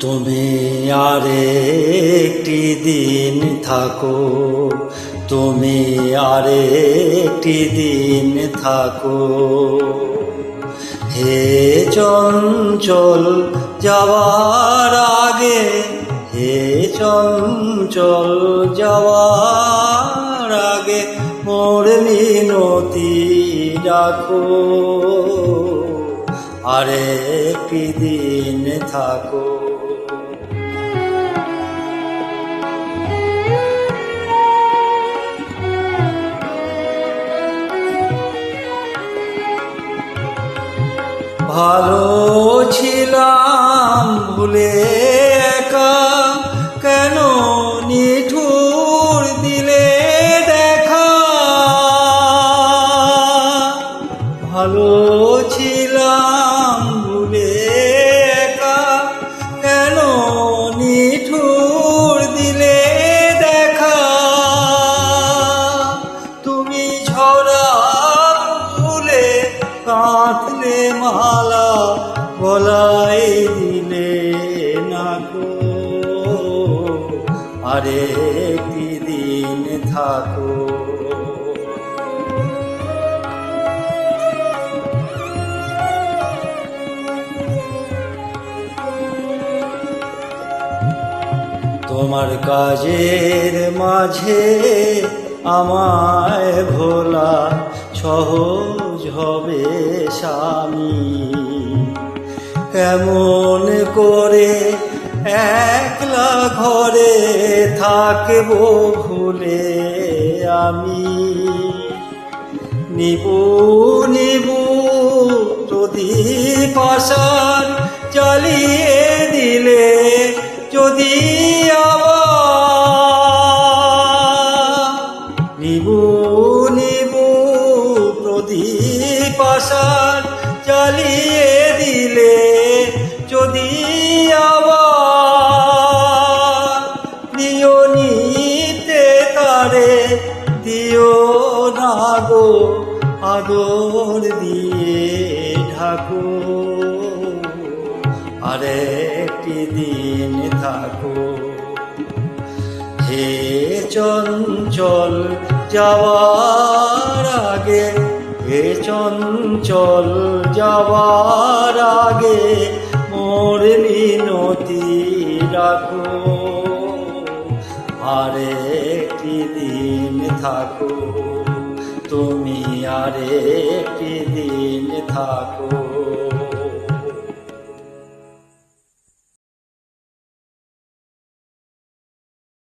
তুমি আরেকটি দিন থাকো। তুমি আরেকটি দিন থাকো। হে চঞ্চল, যাওয়ার আগে, হে চঞ্চল, যাওয়ার আগে মোর মিনতি রাখো। আরেকটি দিন থাকো। ভালো ছিলাম। কাঁথলে মালা গলায় দিলে না গো। আরে কি দিন থাকো। তোমার কাজের মাঝে আমায় ভোলা সহজ হবে স্বামী। কেমন করে একলা ঘরে থাকব ভুলে আমি? নিবু নিবু, যদি পাশার চালিয়ে দিলে, যদি আবার আবার দিও নিতে তারে দিও না দিয়ে ঢাকো। আরেকটি দিন থাকো। হে চঞ্চল, যাওয়ার আগে, হে চঞ্চল, যাওয়ার আগে মোর মিনতি রাখো। আরে একটি দিন থাকো তুমি আরে একটি দিন থাকো।